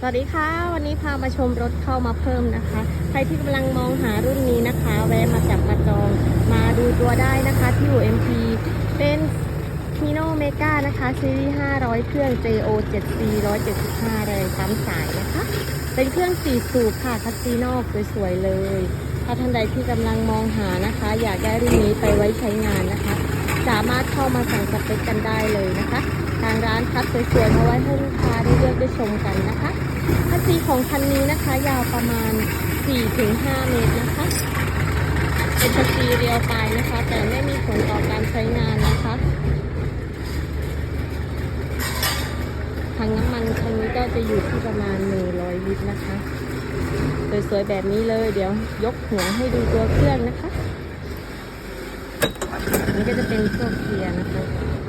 สวัสดีค่ะ วันนี้พามาชมรถเข้ามาเพิ่มนะคะ ใครที่กำลังมองหารุ่นนี้นะคะ แวะมาจับมาจองมาดูตัวได้นะคะที่อยู่ MP เป็น h i n o Mega นะคะซีรีส์500 เครื่อง JO 7C 175แรงซ้ำสายนะคะ เป็นเครื่อง4สูบค่ะคัสซีนอกสวยๆเลย ถ้าท่านใดที่กำลังมองหานะคะ อยากได้รุ่นนี้ไปไว้ใช้งานนะคะ สามารถเข้ามาสั่งสเปคกันได้เลยนะคะ ทางร้านคัดสวยๆมาไว้ให้ลูกค้าได้เลือกได้ชมกันนะคะคัสซีของคันนี้นะคะ ยาวประมาณ 4-5 เมตรนะคะ เป็นคัสซีเรียวไปนะคะ แต่ไม่มีผลต่อการใช้งานนะคะทางน้ำมันคันนี้ก็จะอยู่ที่ประมาณ 100 ลิตรนะคะ สวยๆแบบนี้เลย เดี๋ยวยกหัวให้ดูตัวเครื่องนะคะ นี่ก็จะเป็นพวกเกียร์นะคะ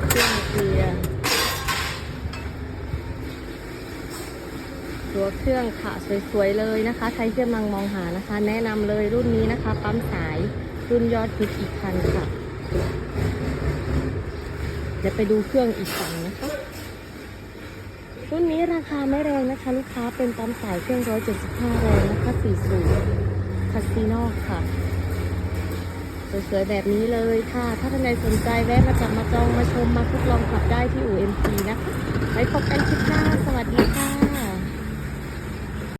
เครื่องเกียร์ตัวเครื่องค่ะสวยๆเลยนะคะ ใครที่กำลังมองหานะคะ แนะนำเลยรุ่นนี้นะคะ ปั๊มสายรุ่นยอดฮิตอีกคันค่ะ เดี๋ยวไปดูเครื่องอีกฝั่งนะคะ รุ่นนี้ราคาไม่แรงนะคะ ลูกค้าเป็นปั๊มสายเครื่อง 175 แรงนะคะ4สูบคาสิโนค่ะ สวยๆแบบนี้เลยค่ะ ถ้าท่านใดสนใจแวะมาจับมาจองมาชมมาทดลองขับได้ที่อู่เอ็มพีนะคะไว้พบกันคลิปหน้า